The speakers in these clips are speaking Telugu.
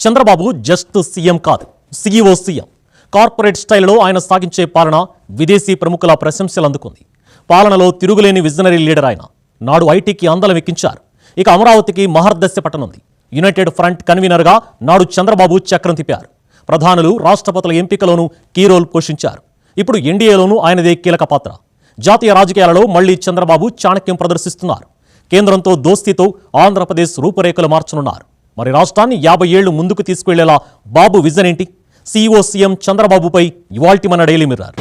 చంద్రబాబు జస్ట్ సీఎం కాదు సీఈఓ సీఎం. కార్పొరేట్ స్టైల్లో ఆయన సాగించే పాలన విదేశీ ప్రముఖుల ప్రశంసలు అందుకుంది. పాలనలో తిరుగులేని విజనరీ లీడర్ ఆయన. నాడు ఐటీకి అందలం ఎక్కించారు ఇక అమరావతికి మహర్దశ పట్టనుంది. యునైటెడ్ ఫ్రంట్ కన్వీనర్గా నాడు చంద్రబాబు చక్రం తిప్పారు. ప్రధానులు రాష్ట్రపతుల ఎంపికలోనూ కీ రోల్ పోషించారు. ఇప్పుడు ఎన్డీఏలోనూ ఆయనదే కీలక పాత్ర. జాతీయ రాజకీయాలలో మళ్ళీ చంద్రబాబు చాణక్యం ప్రదర్శిస్తున్నారు. కేంద్రంతో దోస్తీతో ఆంధ్రప్రదేశ్ రూపురేఖలు మార్చనున్నారు. మరి రాష్ట్రాన్ని యాభై ఏళ్ళు ముందుకు తీసుకువెళ్ళేలా బాబు విజన్ ఏంటి? సీఈఓ సీఎం చంద్రబాబుపై ఇవాల్టి మన డైలీ మిర్రర్.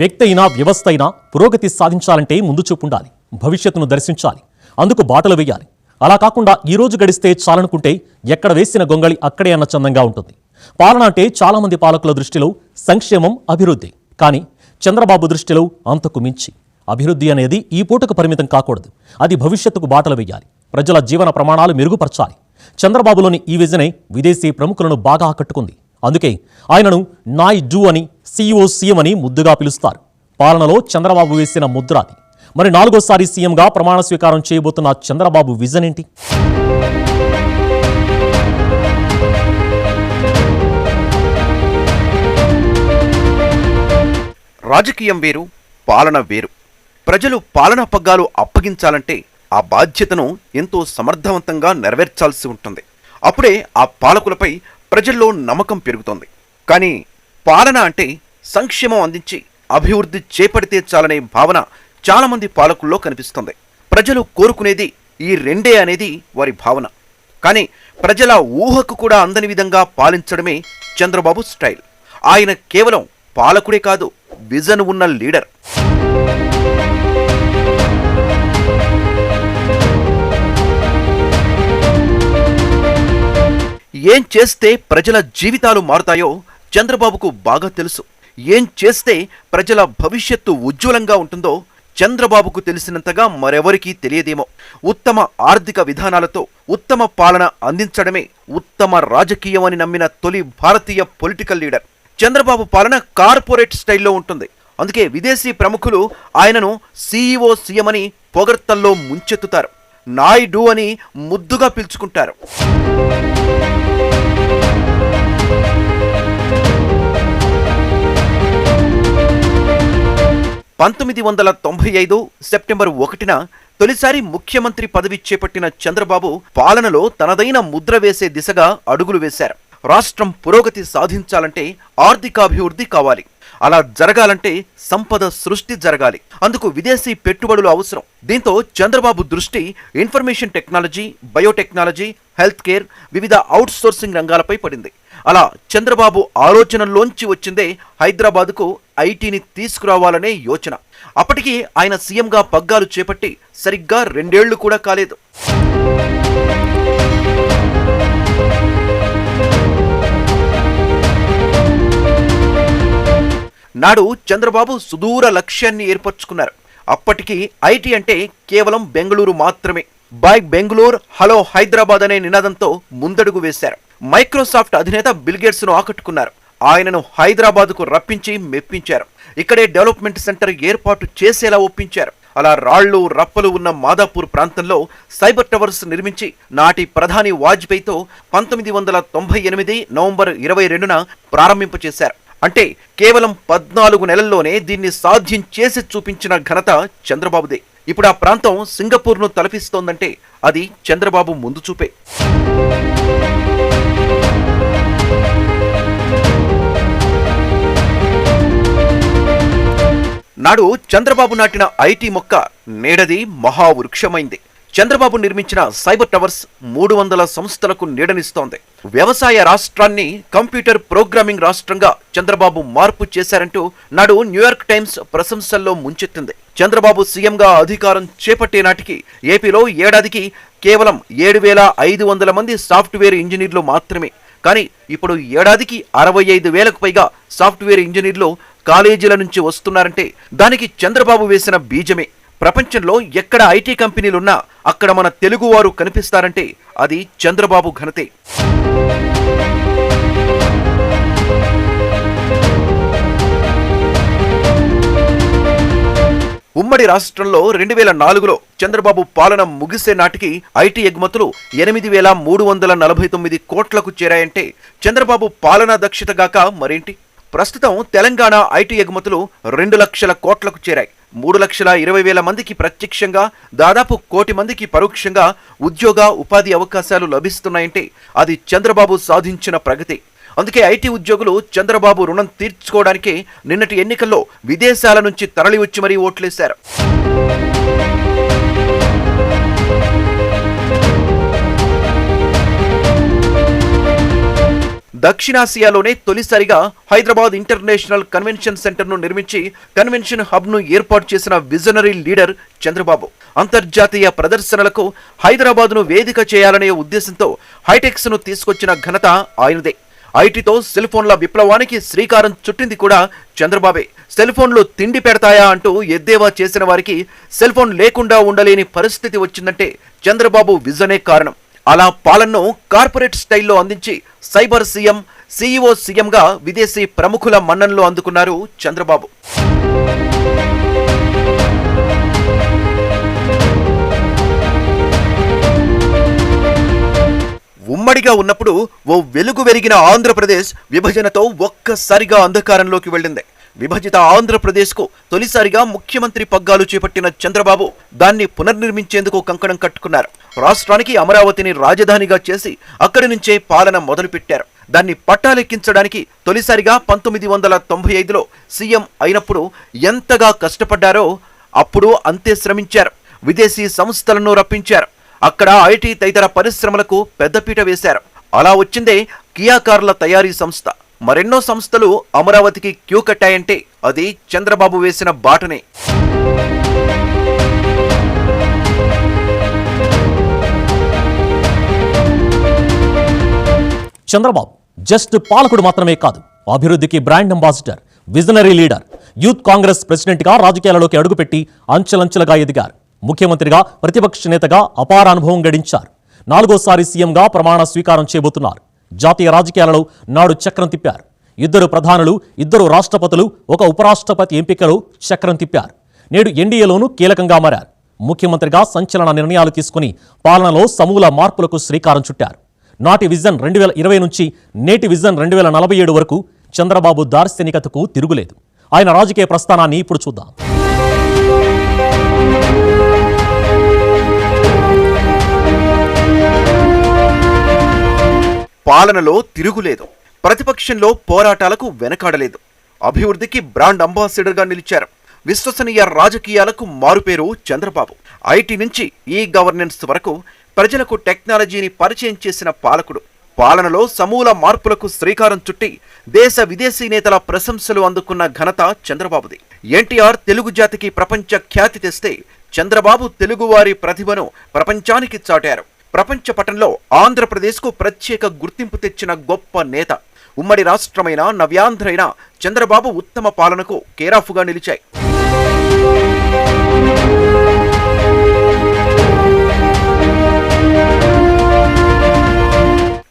వ్యక్తి అయినా వ్యవస్థ అయినా పురోగతి సాధించాలంటే ముందు చూపు ఉండాలి భవిష్యత్తును దర్శించాలి అందుకు బాటలు వేయాలి. అలా కాకుండా ఈ రోజు గడిస్తే చాలనుకుంటే ఎక్కడ వేసిన గొంగళి అక్కడే అన్న చందంగా ఉంటుంది. పాలన అంటే చాలామంది పాలకుల దృష్టిలో సంక్షేమం అభివృద్ధి. కానీ చంద్రబాబు దృష్టిలో అంతకు మించి. అభివృద్ధి అనేది ఈ పూటకు పరిమితం కాకూడదు. అది భవిష్యత్తుకు బాటలు వేయాలి ప్రజల జీవన ప్రమాణాలు మెరుగుపరచాలి. చంద్రబాబులోని ఈ విజనే విదేశీ ప్రముఖులను బాగా ఆకట్టుకుంది. అందుకే ఆయనను నాయ్ డూ అని సీఈఓ సీఎం అని ముద్దుగా పిలుస్తారు. పాలనలో చంద్రబాబు వేసిన ముద్ర అది. మరి నాలుగోసారి సీఎంగా ప్రమాణ స్వీకారం చేయబోతున్న చంద్రబాబు విజన్ ఏంటి? రాజకీయం వేరు పాలన వేరు. ప్రజలు పాలనా పగ్గాలు అప్పగించాలంటే ఆ బాధ్యతను ఎంతో సమర్థవంతంగా నెరవేర్చాల్సి ఉంటుంది. అప్పుడే ఆ పాలకులపై ప్రజల్లో నమ్మకం పెరుగుతుంది. కానీ పాలన అంటే సంక్షేమం అందించి అభివృద్ధి చేపడితే చాలనే భావన చాలామంది పాలకుల్లో కనిపిస్తుంది. ప్రజలు కోరుకునేది ఈ రెండే అనేది వారి భావన. కానీ ప్రజల ఊహకు కూడా అందని విధంగా పాలించడమే చంద్రబాబు స్టైల్. ఆయన కేవలం పాలకుడే కాదు విజన్ ఉన్న లీడర్. ఏం చేస్తే ప్రజల జీవితాలు మారుతాయో చంద్రబాబుకు బాగా తెలుసు. ఏం చేస్తే ప్రజల భవిష్యత్తు ఉజ్వలంగా ఉంటుందో చంద్రబాబుకు తెలిసినంతగా మరెవరికీ తెలియదేమో. ఉత్తమ ఆర్థిక విధానాలతో ఉత్తమ పాలన అందించడమే ఉత్తమ రాజకీయం అని నమ్మిన తొలి భారతీయ పొలిటికల్ లీడర్. చంద్రబాబు పాలన కార్పొరేట్ స్టైల్లో ఉంటుంది. అందుకే విదేశీ ప్రముఖులు ఆయనను సీఈఓ సీఎం అని పొగడ్తల్లో ముంచెత్తుతారు. నాయుడు అని ముద్దుగా పిలుచుకుంటారు. పంతొమ్మిది వందల తొంభై ఐదు సెప్టెంబర్ ఒకటిన తొలిసారి ముఖ్యమంత్రి పదవి చేపట్టిన చంద్రబాబు పాలనలో తనదైన ముద్ర వేసే దిశగా అడుగులు వేశారు. రాష్ట్రం పురోగతి సాధించాలంటే ఆర్థికాభివృద్ధి కావాలి. అలా జరగాలంటే సంపద సృష్టి జరగాలి. అందుకు విదేశీ పెట్టుబడులు అవసరం. దీంతో చంద్రబాబు దృష్టి information technology biotechnology health care వివిధ అవుట్సోర్సింగ్ రంగాలపై పడింది. అలా చంద్రబాబు ఆలోచనల్లోంచి వచ్చిందే హైదరాబాద్కు ఐటీని తీసుకురావాలనే యోచన. అప్పటికి ఆయన సీఎంగా పగ్గాలు చేపట్టి సరిగ్గా రెండేళ్ళు కూడా కాలేదు. నాడు చంద్రబాబు సుదూర లక్ష్యాన్ని ఏర్పరచుకున్నారు. అప్పటికి ఐటీ అంటే కేవలం బెంగళూరు మాత్రమే. బై బెంగళూరు హలో హైదరాబాద్ అనే నినాదంతో ముందడుగు వేశారు. మైక్రోసాఫ్ట్ అధినేత బిల్గేట్స్ను ఆకట్టుకున్నారు. ఆయనను హైదరాబాద్కు రప్పించి మెప్పించారు. ఇక్కడే డెవలప్మెంట్ సెంటర్ ఏర్పాటు చేసేలా ఒప్పించారు. అలా రాళ్ళు రప్పలు ఉన్న మాదాపూర్ ప్రాంతంలో సైబర్ టవర్స్ నిర్మించి నాటి ప్రధాని వాజ్పేయితో పంతొమ్మిది వందల తొంభై ఎనిమిది నవంబర్ ఇరవై రెండున ప్రారంభింపచేశారు. అంటే కేవలం పద్నాలుగు నెలల్లోనే దీన్ని సాధ్యం చేసి చూపించిన ఘనత చంద్రబాబుదే. ఇప్పుడు ఆ ప్రాంతం సింగపూర్ను తలపిస్తోందంటే అది చంద్రబాబు ముందు చూపే. నాడు చంద్రబాబు నాటిన ఐటీ మొక్క నేడది మహావృక్షమైంది. చంద్రబాబు నిర్మించిన సైబర్ టవర్స్ మూడు వందల సంస్థలకు నీడనిస్తోంది. వ్యవసాయ రాష్ట్రాన్ని కంప్యూటర్ ప్రోగ్రామింగ్ రాష్ట్రంగా చంద్రబాబు మార్పు చేశారంటూ నాడు న్యూయార్క్ టైమ్స్ ప్రశంసల్లో ముంచెత్తింది. చంద్రబాబు సీఎంగా అధికారం చేపట్టే నాటికి ఏపీలో ఏడాదికి కేవలం ఏడు వేల ఐదు వందల మంది సాఫ్ట్వేర్ ఇంజనీర్లు మాత్రమే. కానీ ఇప్పుడు ఏడాదికి అరవై ఐదు వేలకు పైగా సాఫ్ట్వేర్ ఇంజనీర్లు కాలేజీల నుంచి వస్తున్నారంటే దానికి చంద్రబాబు వేసిన బీజమే. ప్రపంచంలో ఎక్కడ ఐటీ కంపెనీలున్నా అక్కడ మన తెలుగువారు కనిపిస్తారంటే అది చంద్రబాబు ఘనతే. ఉమ్మడి ఉమ్మడి రాష్ట్రంలో రెండు వేల నాలుగులో చంద్రబాబు పాలన ముగిసే నాటికి ఐటీ ఎగుమతులు ఎనిమిది వేల మూడు వందల నలభై తొమ్మిది కోట్లకు చేరాయంటే చంద్రబాబు పాలనా దక్షత గాక మరేంటి? ప్రస్తుతం తెలంగాణ ఐటీ ఎగుమతులు రెండు లక్షల కోట్లకు చేరాయి. మూడు లక్షల ఇరవై వేల మందికి ప్రత్యక్షంగా దాదాపు కోటి మందికి పరోక్షంగా ఉద్యోగ ఉపాధి అవకాశాలు లభిస్తున్నాయంటే అది చంద్రబాబు సాధించిన ప్రగతి. అందుకే ఐటీ ఉద్యోగులు చంద్రబాబు రుణం తీర్చుకోవడానికే నిన్నటి ఎన్నికల్లో విదేశాల నుంచి తరలి వచ్చి మరీ ఓట్లేశారు. దక్షిణాసియాలోనే తొలిసారిగా హైదరాబాద్ ఇంటర్నేషనల్ కన్వెన్షన్ సెంటర్ను నిర్మించి కన్వెన్షన్ హబ్ను ఏర్పాటు చేసిన విజనరీ లీడర్ చంద్రబాబు. అంతర్జాతీయ ప్రదర్శనలకు హైదరాబాద్ను వేదిక చేయాలనే ఉద్దేశంతో హైటెక్స్ను తీసుకొచ్చిన ఘనత ఆయనదే. ఐటీతో సెల్ ఫోన్ల విప్లవానికి శ్రీకారం చుట్టింది కూడా చంద్రబాబే. సెల్ ఫోన్లు తిండి పెడతాయా అంటూ ఎద్దేవా చేసిన వారికి సెల్ ఫోన్ లేకుండా ఉండలేని పరిస్థితి వచ్చిందంటే చంద్రబాబు విజనే కారణం. అలా పాలనను కార్పొరేట్ స్టైల్లో అందించి సైబర్ సీఎం సీఈఓ సీఎంగా విదేశీ ప్రముఖుల మన్ననలు అందుకున్నారు చంద్రబాబు. ఉమ్మడిగా ఉన్నప్పుడు ఓ వెలుగు వెలిగిన ఆంధ్రప్రదేశ్ విభజనతో ఒక్కసారిగా అంధకారంలోకి వెళ్ళింది. విభజిత ఆంధ్రప్రదేశ్కు తొలిసారిగా ముఖ్యమంత్రి పగ్గాలు చేపట్టిన చంద్రబాబు దాన్ని పునర్నిర్మించేందుకు కంకణం కట్టుకున్నారు. రాష్ట్రానికి అమరావతిని రాజధానిగా చేసి అక్కడి నుంచే పాలన మొదలుపెట్టారు. దాన్ని పట్టాలెక్కించడానికి తొలిసారిగా పంతొమ్మిది వందల తొంభై ఐదులో సీఎం అయినప్పుడు ఎంతగా కష్టపడ్డారో అప్పుడు అంతే శ్రమించారు. విదేశీ సంస్థలను రప్పించారు. అక్కడ ఐటీ తదితర పరిశ్రమలకు పెద్దపీట వేశారు. అలా వచ్చిందే కియా కార్ల తయారీ సంస్థ. మరెన్నో సంస్థలు అమరావతికి క్యూ కట్టాయంటే అది చంద్రబాబు వేసిన బాటనే. చంద్రబాబు జస్ట్ పాలకుడు మాత్రమే కాదు అభివృద్ధికి brand ambassador visionary leader youth Congress ప్రెసిడెంట్గా రాజకీయాలలోకి అడుగుపెట్టి అంచెలంచెలుగా ఎదిగారు. ముఖ్యమంత్రిగా ప్రతిపక్ష నేతగా అపార అనుభవం గడించారు. నాలుగోసారి సీఎంగా ప్రమాణ స్వీకారం చేయబోతున్నారు. జాతీయ రాజకీయాలలో నాడు చక్రం తిప్పారు. ఇద్దరు ప్రధానులు ఇద్దరు రాష్ట్రపతులు ఒక ఉపరాష్ట్రపతి ఎంపికలో చక్రం తిప్పారు. నేడు ఎన్డీఏలోనూ కీలకంగా మారారు. ముఖ్యమంత్రిగా సంచలన నిర్ణయాలు తీసుకుని పాలనలో సమూల మార్పులకు శ్రీకారం చుట్టారు. నాటి విజన్ రెండు వేల ఇరవై నుంచి నేటి విజన్ రెండు వేల నలభై ఏడు వరకు చంద్రబాబు దార్శనికతకు తిరుగులేదు. ఆయన రాజకీయ ప్రస్థానాన్ని ఇప్పుడు చూద్దాం. పాలనలో తిరుగులేదు. ప్రతిపక్షంలో పోరాటాలకు వెనకాడలేదు. అభివృద్ధికి బ్రాండ్ అంబాసిడర్గా నిలిచారు. విశ్వసనీయ రాజకీయాలకు మారుపేరు చంద్రబాబు. ఐటీ నుంచి ఈ గవర్నెన్స్ వరకు ప్రజలకు టెక్నాలజీని పరిచయం చేసిన పాలకుడు. పాలనలో సమూల మార్పులకు శ్రీకారం చుట్టి దేశ విదేశీ నేతల ప్రశంసలు అందుకున్న ఘనత చంద్రబాబుది. ఎన్టీఆర్ తెలుగు జాతికి ప్రపంచ ఖ్యాతి తెస్తే చంద్రబాబు తెలుగువారి ప్రతిభను ప్రపంచానికి చాటారు. ప్రపంచ పటంలో ఆంధ్రప్రదేశ్కు ప్రత్యేక గుర్తింపు తెచ్చిన గొప్ప నేత. ఉమ్మడి రాష్ట్రమైన నవ్యాంధ్రైన చంద్రబాబు ఉత్తమ పాలనకు కేరాఫుగా నిలిచాయి.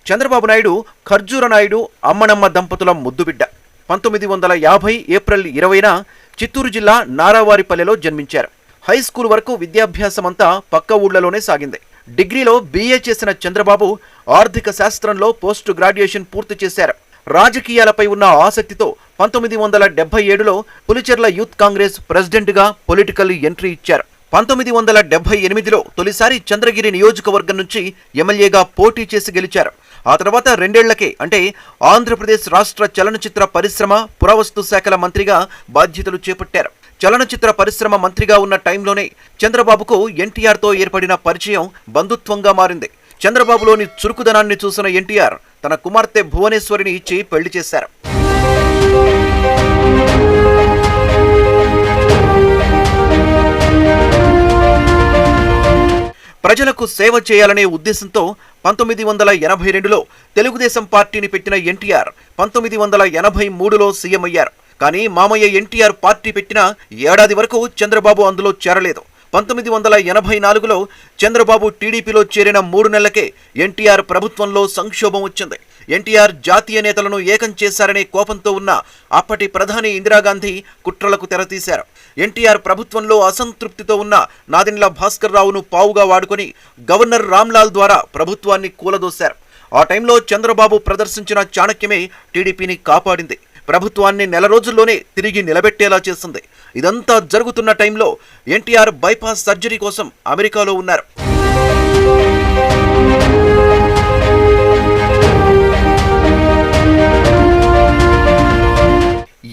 చంద్రబాబు నాయుడు ఖర్జూర నాయుడు అమ్మనమ్మ దంపతుల ముద్దుబిడ్డ పంతొమ్మిది వందల యాభై ఏప్రిల్ ఇరవైన చిత్తూరు జిల్లా నారావారిపల్లెలో జన్మించారు. హై స్కూల్ వరకు విద్యాభ్యాసమంతా పక్క ఊళ్ళలోనే సాగింది. డిగ్రీలో బీఏ చేసిన చంద్రబాబు ఆర్థిక శాస్త్రంలో పోస్ట్ గ్రాడ్యుయేషన్ పూర్తి చేశారు. రాజకీయాలపై ఉన్న ఆసక్తితో పంతొమ్మిది వందల డెబ్బై ఏడులో పులిచెర్ల యూత్ కాంగ్రెస్ ప్రెసిడెంట్గా పొలిటికల్ ఎంట్రీ ఇచ్చారు. పంతొమ్మిది వందల డెబ్బై ఎనిమిదిలో తొలిసారి చంద్రగిరి నియోజకవర్గం నుంచి ఎమ్మెల్యేగా పోటీ చేసి గెలిచారు. ఆ తర్వాత రెండేళ్ళకే అంటే ఆంధ్రప్రదేశ్ రాష్ట్ర చలనచిత్ర పరిశ్రమ పురావస్తు శాఖల మంత్రిగా బాధ్యతలు చేపట్టారు. చలనచిత్ర పరిశ్రమ మంత్రిగా ఉన్న టైంలోనే చంద్రబాబుకు ఎన్టీఆర్తో ఏర్పడిన పరిచయం బంధుత్వంగా మారింది. చంద్రబాబులోని చురుకుదనాన్ని చూసిన ఎన్టీఆర్ తన కుమార్తె భువనేశ్వరిని ఇచ్చి పెళ్ళి చేశారు. ప్రజలకు సేవ చేయాలనే ఉద్దేశంతో పంతొమ్మిది వందల ఎనభై రెండులో తెలుగుదేశం పార్టీని పెట్టిన ఎన్టీఆర్ పంతొమ్మిది వందల ఎనభై మూడులో సీఎం అయ్యారు. కానీ మామయ్య ఎన్టీఆర్ పార్టీ పెట్టిన ఏడాది వరకు చంద్రబాబు అందులో చేరలేదు. పంతొమ్మిది వందల ఎనభై నాలుగులో చంద్రబాబు టీడీపీలో చేరిన మూడు నెలలకే ఎన్టీఆర్ ప్రభుత్వంలో సంక్షోభం వచ్చింది. ఎన్టీఆర్ జాతీయ నేతలను ఏకం చేశారనే కోపంతో ఉన్న అప్పటి ప్రధాని ఇందిరాగాంధీ కుట్రలకు తెరతీశారు. ఎన్టీఆర్ ప్రభుత్వంలో అసంతృప్తితో ఉన్న నాదెండ్ల భాస్కర్ రావును పావుగా వాడుకొని గవర్నర్ రామ్లాల్ ద్వారా ప్రభుత్వాన్ని కూలదోశారు. ఆ టైంలో చంద్రబాబు ప్రదర్శించిన చాణక్యమే టీడీపీని కాపాడింది. ప్రభుత్వాన్ని నెల రోజుల్లోనే తిరిగి నిలబెట్టేలా చేసింది ఇదంతా జరుగుతున్న టైంలో ఎన్టీఆర్ బైపాస్ సర్జరీ కోసం అమెరికాలో ఉన్నారు.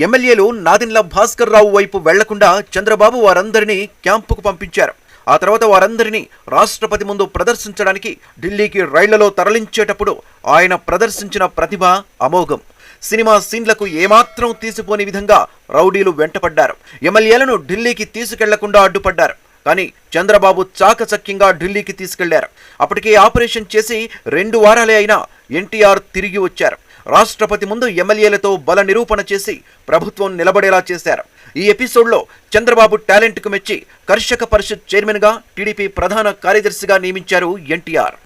ఎమ్మెల్యేలు నాదిన్ల భాస్కర్ రావు వైపు వెళ్ళకుండా చంద్రబాబు వారందరినీ క్యాంపుకు పంపించారు. ఆ తర్వాత వారందరినీ రాష్ట్రపతి ముందు ప్రదర్శించడానికి ఢిల్లీకి రైళ్ళలో తరలించేటప్పుడు ఆయన ప్రదర్శించిన ప్రతిభ అమోఘం. సినిమా సీన్లకు ఏమాత్రం తీసిపోని విధంగా రౌడీలు వెంటపడ్డారు. ఎమ్మెల్యేలను ఢిల్లీకి తీసుకెళ్ళకుండా అడ్డుపడ్డారు. కానీ చంద్రబాబు చాకచక్యంగా ఢిల్లీకి తీసుకెళ్ళారు. అప్పటికే ఆపరేషన్ చేసి రెండు వారాలే అయినా ఎన్టీఆర్ తిరిగి వచ్చారు. రాష్ట్రపతి ముందు ఎమ్మెల్యేలతో బల నిరూపణ చేసి ప్రభుత్వం నిలబడేలా చేశారు. ఈ ఎపిసోడ్లో చంద్రబాబు టాలెంట్కు మెచ్చి కర్షక పరిషత్ చైర్మన్గా టీడీపీ ప్రధాన కార్యదర్శిగా నియమించారు ఎన్టీఆర్.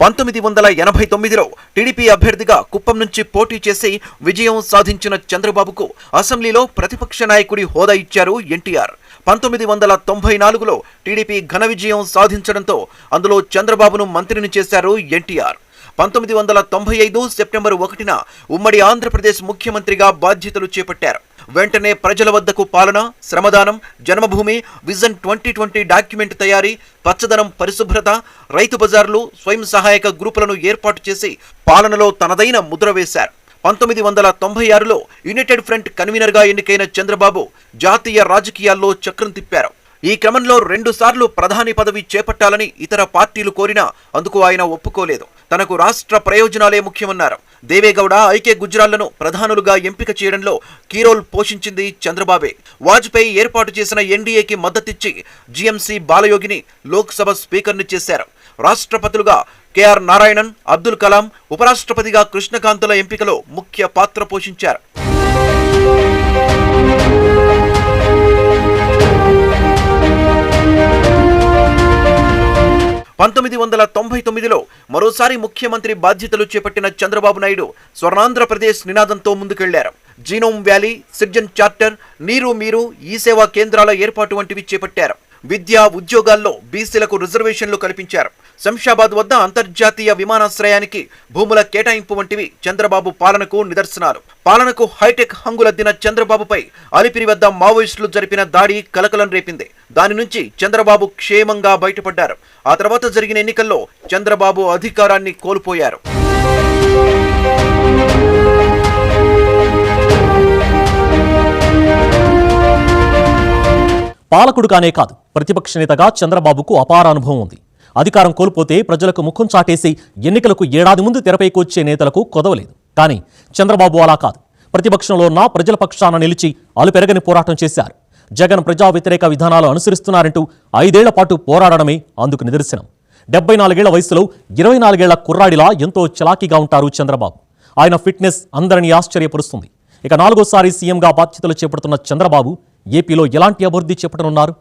పంతొమ్మిది వందల ఎనభై తొమ్మిదిలో టీడీపీ అభ్యర్థిగా కుప్పం నుంచి పోటీ చేసి విజయం సాధించిన చంద్రబాబుకు అసెంబ్లీలో ప్రతిపక్ష నాయకుడి హోదా ఇచ్చారు ఎన్టీఆర్. పంతొమ్మిది వందల తొంభై నాలుగులో టీడీపీ ఘన విజయం సాధించడంతో అందులో చంద్రబాబును మంత్రిని చేశారు ఎన్టీఆర్. పంతొమ్మిది వందల తొంభై ఐదు సెప్టెంబర్ ఒకటిన ఉమ్మడి ఆంధ్రప్రదేశ్ ముఖ్యమంత్రిగా బాధ్యతలు చేపట్టారు. వెంటనే ప్రజల వద్దకు పాలన శ్రమదానం Janmabhoomi vision twenty twenty document తయారీ పచ్చదనం పరిశుభ్రత రైతు బజార్లు స్వయం సహాయక గ్రూపులను ఏర్పాటు చేసి పాలనలో తనదైన ముద్ర వేశారు. పంతొమ్మిది వందల తొంభై ఆరులో యునైటెడ్ ఫ్రంట్ కన్వీనర్గా ఎన్నికైన చంద్రబాబు జాతీయ రాజకీయాల్లో చక్రం తిప్పారు. ఈ క్రమంలో రెండుసార్లు ప్రధాని పదవి చేపట్టాలని ఇతర పార్టీలు కోరినా అందుకు ఆయన ఒప్పుకోలేదు. తనకు రాష్ట్ర ప్రయోజనాలే ముఖ్యమన్నారు. దేవేగౌడ ఐకే గుజరాల్లను ప్రధానులుగా ఎంపిక చేయడంలో కీరోల్ పోషించింది చంద్రబాబే. వాజ్పేయి ఏర్పాటు చేసిన ఎన్డీఏకి మద్దతిచ్చి జీఎంసీ బాలయోగిని లోక్సభ స్పీకర్ని చేశారు. రాష్ట్రపతులుగా కెఆర్ నారాయణన్ అబ్దుల్ కలాం ఉపరాష్ట్రపతిగా కృష్ణకాంతుల ఎంపికలో ముఖ్య పాత్ర పోషించారు. పంతొమ్మిది వందల తొంభై తొమ్మిదిలో మరోసారి ముఖ్యమంత్రి బాధ్యతలు చేపట్టిన చంద్రబాబు నాయుడు స్వర్ణాంధ్రప్రదేశ్ నినాదంతో ముందుకెళ్ళారు. జీనోమ్ వ్యాలీ సిర్జన్ చార్టర్ నీరు మీరు ఈ సేవా కేంద్రాల ఏర్పాటు వంటివి చేపట్టారు. విద్యా ఉద్యోగాల్లో బీసీలకు రిజర్వేషన్లు కల్పించారు. శంషాబాద్ వద్ద అంతర్జాతీయ విమానాశ్రయానికి భూముల కేటాయింపు వంటివి చంద్రబాబు పాలనకు నిదర్శనాలు. పాలనకు హైటెక్ హంగులద్దిన చంద్రబాబుపై అలిపిరి వద్ద మావోయిస్టులు జరిపిన దాడి కలకలం రేపింది. దాని నుంచి చంద్రబాబు క్షేమంగా బయటపడ్డారు. ఆ తర్వాత జరిగిన ఎన్నికల్లో చంద్రబాబు అధికారాన్ని కోల్పోయారు. పాలకుడు కానే కాదు. ప్రతిపక్ష నేతగా చంద్రబాబుకు అపార అనుభవం ఉంది. అధికారం కోల్పోతే ప్రజలకు ముఖం చాటేసి ఎన్నికలకు ఏడాది ముందు తెరపైకి వచ్చే నేతలకు కొదవలేదు. కానీ చంద్రబాబు అలా కాదు. ప్రతిపక్షంలో ఉన్న ప్రజల పక్షాన నిలిచి అలుపెరగని పోరాటం చేశారు. జగన్ ప్రజా వ్యతిరేక విధానాలు అనుసరిస్తున్నారంటూ ఐదేళ్ళ పాటు పోరాడడమే అందుకు నిదర్శనం. డెబ్బై నాలుగేళ్ళ వయసులో ఇరవై నాలుగేళ్ళ కుర్రాడిలా ఎంతో చలాకీగా ఉంటారు చంద్రబాబు. ఆయన ఫిట్నెస్ అందరినీ ఆశ్చర్యపరుస్తుంది. ఇక నాలుగోసారి సీఎంగా బాధ్యతలు చేపడుతున్న చంద్రబాబు ఏపీలో ఎలాంటి అభివృద్ధి చేపట్టనున్నారు?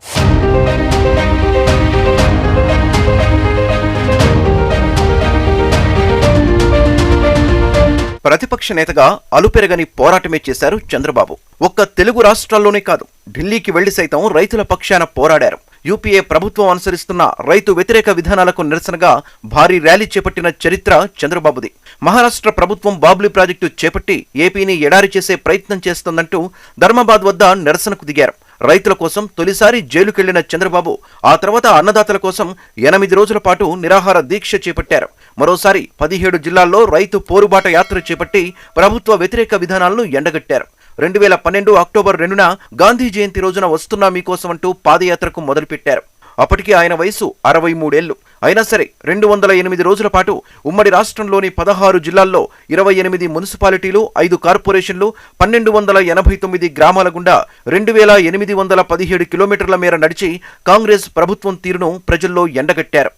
ప్రతిపక్ష నేతగా అలుపెరగని పోరాటమే చేశారు చంద్రబాబు. ఒక్క తెలుగు రాష్ట్రాల్లోనే కాదు ఢిల్లీకి వెళ్ళి సైతం రైతుల పక్షాన పోరాడారు. యూపీఏ ప్రభుత్వం అనుసరిస్తున్న రైతు వ్యతిరేక విధానాలకు నిరసనగా భారీ ర్యాలీ చేపట్టిన చరిత్ర చంద్రబాబుది. మహారాష్ట్ర ప్రభుత్వం బాబ్లీ ప్రాజెక్టు చేపట్టి ఏపీని ఎడారి చేసే ప్రయత్నం చేస్తోందంటూ ధర్మాబాద్ వద్ద నిరసనకు దిగారు. రైతుల కోసం తొలిసారి జైలుకెళ్ళిన చంద్రబాబు ఆ తర్వాత అన్నదాతల కోసం ఎనిమిది రోజుల పాటు నిరాహార దీక్ష చేపట్టారు. మరోసారి పదిహేడు జిల్లాల్లో రైతు పోరుబాట యాత్ర చేపట్టి ప్రభుత్వ వ్యతిరేక విధానాలను ఎండగట్టారు. రెండు వేల పన్నెండు అక్టోబర్ రెండున గాంధీ జయంతి రోజున వస్తున్నా మీకోసం అంటూ పాదయాత్రకు మొదలుపెట్టారు. అప్పటికి ఆయన వయసు అరవై మూడేళ్ళు అయినా సరే రెండు వందల ఎనిమిది రోజుల పాటు ఉమ్మడి రాష్ట్రంలోని పదహారు జిల్లాల్లో ఇరవై ఎనిమిది మున్సిపాలిటీలు ఐదు కార్పొరేషన్లు పన్నెండు వందల ఎనభై తొమ్మిది గ్రామాల గుండా రెండు వేల ఎనిమిది వందల పదిహేడు కిలోమీటర్ల మేర నడిచి కాంగ్రెస్ ప్రభుత్వం తీరును ప్రజల్లో ఎండగట్టారు.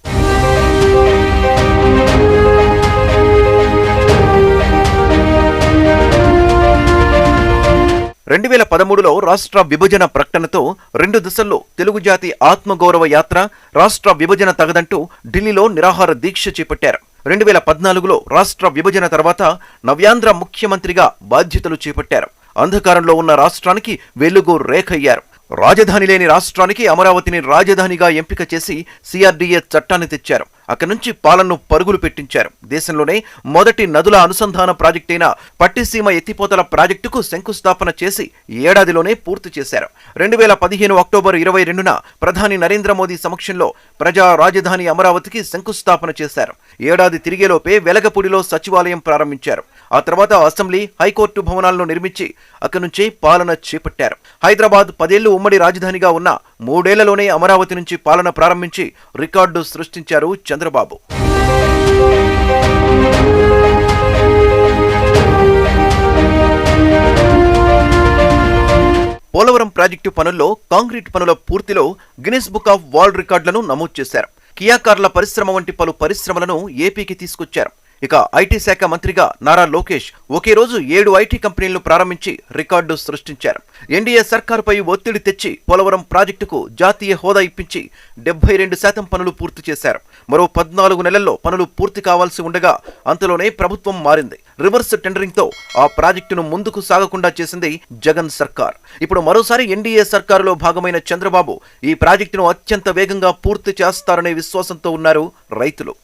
రెండు వేల పదమూడులో రాష్ట్ర విభజన ప్రకటనతో రెండు దశల్లో తెలుగు జాతి ఆత్మగౌరవ యాత్ర రాష్ట్ర విభజన తగదంటూ ఢిల్లీలో నిరాహార దీక్ష చేపట్టారు. రెండు వేల పద్నాలుగులో రాష్ట్ర విభజన తర్వాత నవ్యాంధ్ర ముఖ్యమంత్రిగా బాధ్యతలు చేపట్టారు. అంధకారంలో ఉన్న రాష్ట్రానికి వెలుగు రేఖయ్యారు. రాజధాని లేని రాష్ట్రానికి అమరావతిని రాజధానిగా ఎంపిక చేసి సిఆర్డీఏ చట్టాన్ని తెచ్చారు. అక్కడి నుంచి పాలనను పరుగులు పెట్టించారు. దేశంలోనే మొదటి నదుల అనుసంధాన ప్రాజెక్టైన పట్టిసీమ ఎత్తిపోతల ప్రాజెక్టుకు శంకుస్థాపన చేసి ఏడాదిలోనే పూర్తి చేశారు. రెండు వేల పదిహేను అక్టోబర్ ఇరవై రెండున ప్రధాని నరేంద్ర మోదీ సమక్షంలో ప్రజా రాజధాని అమరావతికి శంకుస్థాపన చేశారు. ఏడాది తిరిగేలోపే వెలగపూడిలో సచివాలయం ప్రారంభించారు. ఆ తర్వాత అసెంబ్లీ హైకోర్టు భవనాలను నిర్మించి అక్కడి నుంచే పాలన చేపట్టారు. హైదరాబాద్ పదేళ్ళు ఉమ్మడి రాజధానిగా ఉన్న మూడేళ్ళలోనే అమరావతి నుంచి పాలన ప్రారంభించి రికార్డు సృష్టించారు చంద్రబాబు. పోలవరం ప్రాజెక్టు పనుల్లో కాంక్రీట్ పనుల పూర్తిలో గిన్నెస్ బుక్ ఆఫ్ వరల్డ్ రికార్డులను నమోదు చేశారు. కియా కార్ల పరిశ్రమ వంటి పలు పరిశ్రమలను ఏపీకి తీసుకొచ్చారు. ఇక ఐటీ శాఖ మంత్రిగా నారా లోకేష్ ఒకే రోజు ఏడు ఐటీ కంపెనీలను ప్రారంభించి రికార్డు సృష్టించారు. ఎన్డీఏ సర్కారుపై ఒత్తిడి తెచ్చి పోలవరం ప్రాజెక్టుకు జాతీయ హోదా ఇప్పించి డెబ్బై రెండు శాతం పనులు పూర్తి చేశారు. మరో పద్నాలుగు నెలల్లో పనులు పూర్తి కావాల్సి ఉండగా అంతలోనే ప్రభుత్వం మారింది. రివర్స్ టెండరింగ్తో ఆ ప్రాజెక్టును ముందుకు సాగకుండా చేసింది జగన్ సర్కార్. ఇప్పుడు మరోసారి ఎన్డీఏ సర్కారులో భాగమైన చంద్రబాబు ఈ ప్రాజెక్టును అత్యంత వేగంగా పూర్తి చేస్తారనే విశ్వాసంతో ఉన్నారు రైతులు.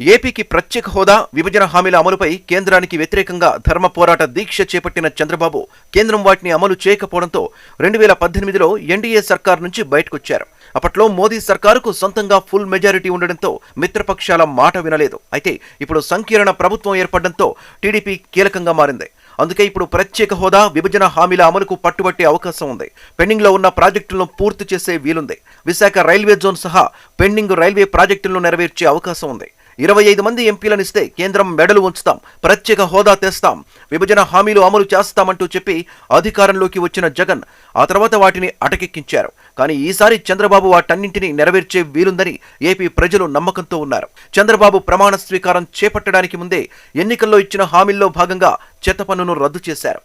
ఏపీకి ప్రత్యేక హోదా విభజన హామీల అమలుపై కేంద్రానికి వ్యతిరేకంగా ధర్మ పోరాట దీక్ష చేపట్టిన చంద్రబాబు కేంద్రం వాటిని అమలు చేయకపోవడంతో రెండు వేల పద్దెనిమిదిలో ఎన్డీఏ సర్కార్ నుంచి బయటకొచ్చారు. అప్పట్లో మోదీ సర్కారుకు సొంతంగా ఫుల్ మెజారిటీ ఉండడంతో మిత్రపక్షాల మాట వినలేదు. అయితే ఇప్పుడు సంకీర్ణ ప్రభుత్వం ఏర్పడడంతో టీడీపీ కీలకంగా మారింది. అందుకే ఇప్పుడు ప్రత్యేక హోదా విభజన హామీల అమలుకు పట్టుబట్టే అవకాశం ఉంది. పెండింగ్లో ఉన్న ప్రాజెక్టులను పూర్తి చేసే వీలుంది. విశాఖ రైల్వే జోన్ సహా పెండింగ్ రైల్వే ప్రాజెక్టులను నెరవేర్చే అవకాశం ఉంది. ఇరవై ఐదు మంది ఎంపీలనిస్తే కేంద్రం మెడలు ఉంచుతాం ప్రత్యేక హోదా తెస్తాం విభజన హామీలు అమలు చేస్తామంటూ చెప్పి అధికారంలోకి వచ్చిన జగన్ ఆ తర్వాత వాటిని అటకెక్కించారు. కానీ ఈసారి చంద్రబాబు వాటన్నింటినీ నెరవేర్చే వీలుందని ఏపీ ప్రజలు నమ్మకంతో ఉన్నారు. చంద్రబాబు ప్రమాణ స్వీకారం చేపట్టడానికి ముందే ఎన్నికల్లో ఇచ్చిన హామీల్లో భాగంగా చెత్త పన్నును రద్దు చేశారు.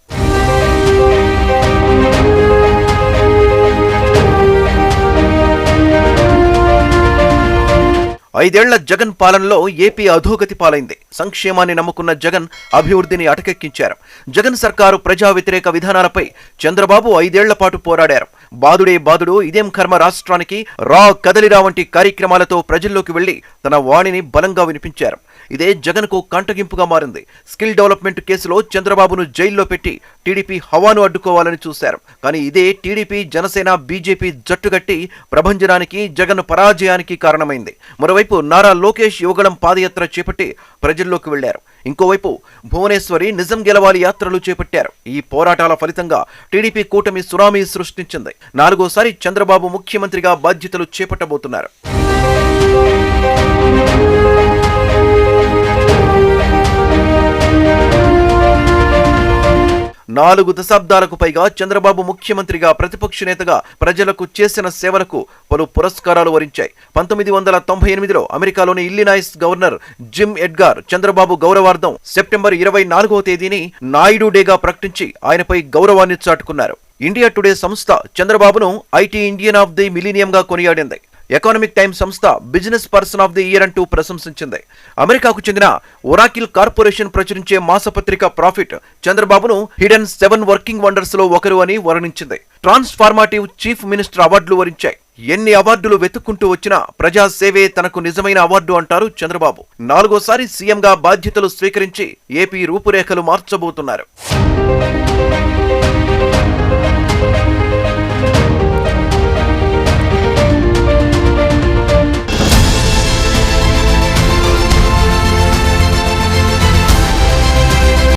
ఐదేళ్ళ జగన్ పాలనలో ఏపీ అధోగతి పాలైంది. సంక్షేమాన్ని నమ్ముకున్న జగన్ అభివృద్ధిని అటకెక్కించారు. జగన్ సర్కారు ప్రజా వ్యతిరేక విధానాలపై చంద్రబాబు ఐదేళ్ళ పాటు పోరాడారు. బాదుడే బాదుడు ఇదేం కర్మ రాష్ట్రానికి రా కదలిరా వంటి కార్యక్రమాలతో ప్రజల్లోకి వెళ్ళి తన వాణిని బలంగా వినిపించారు. ఇదే జగన్కు కంటగింపుగా మారింది. స్కిల్ డెవలప్మెంట్ కేసులో చంద్రబాబును జైల్లో పెట్టి టీడీపీ హవాను అడ్డుకోవాలని చూశారు. కానీ ఇదే టీడీపీ జనసేన బీజేపీ జట్టుగట్టి ప్రభంజనానికి జగన్ పరాజయానికి కారణమైంది. మరోవైపు నారా లోకేష్ యువగళం పాదయాత్ర చేపట్టి ప్రజల్లోకి వెళ్ళారు ఇంకోవైపు భువనేశ్వరి నిజం గెలవాలి యాత్రలు చేపట్టారు. ఈ పోరాటాల ఫలితంగా టీడీపీ కూటమి సునామీ సృష్టించింది. నాలుగోసారి చంద్రబాబు ముఖ్యమంత్రిగా బాధ్యతలు చేపట్టబోతున్నారు. నాలుగు దశాబ్దాలకు పైగా చంద్రబాబు ముఖ్యమంత్రిగా ప్రతిపక్ష నేతగా ప్రజలకు చేసిన సేవలకు పలు పురస్కారాలు వరించాయి. పంతొమ్మిది వందల తొంభై ఎనిమిదిలో అమెరికాలోని Illinois governor Jim Edgar Chandrababu గౌరవార్థం సెప్టెంబర్ ఇరవై నాలుగవ తేదీని నాయుడు డేగా ప్రకటించి ఆయనపై గౌరవాన్ని చాటుకున్నారు. ఇండియా టుడే సంస్థ చంద్రబాబును ఐటీ ఇండియన్ ఆఫ్ ది మిలీనియంగా కొనియాడింది. ఎకనామిక్ టైమ్ సంస్థ business person of the year అంటూ ప్రశంసించింది. అమెరికాకు చెందిన ఒరాకిల్ కార్పొరేషన్ ప్రచురించే మాసపత్రిక ప్రాఫిట్ చంద్రబాబును హిడెన్ సెవెన్ వర్కింగ్ వండర్స్లో ఒకరు అని వర్ణించింది. ట్రాన్స్ఫార్మాటివ్ చీఫ్ మినిస్టర్ అవార్డులు వరించాయి. ఎన్ని అవార్డులు వెతుక్కుంటూ వచ్చినా ప్రజాసేవే తనకు నిజమైన అవార్డు అంటారు చంద్రబాబు. నాలుగోసారి సీఎంగా బాధ్యతలు స్వీకరించి ఏపీ రూపురేఖలు మార్చబోతున్నారు.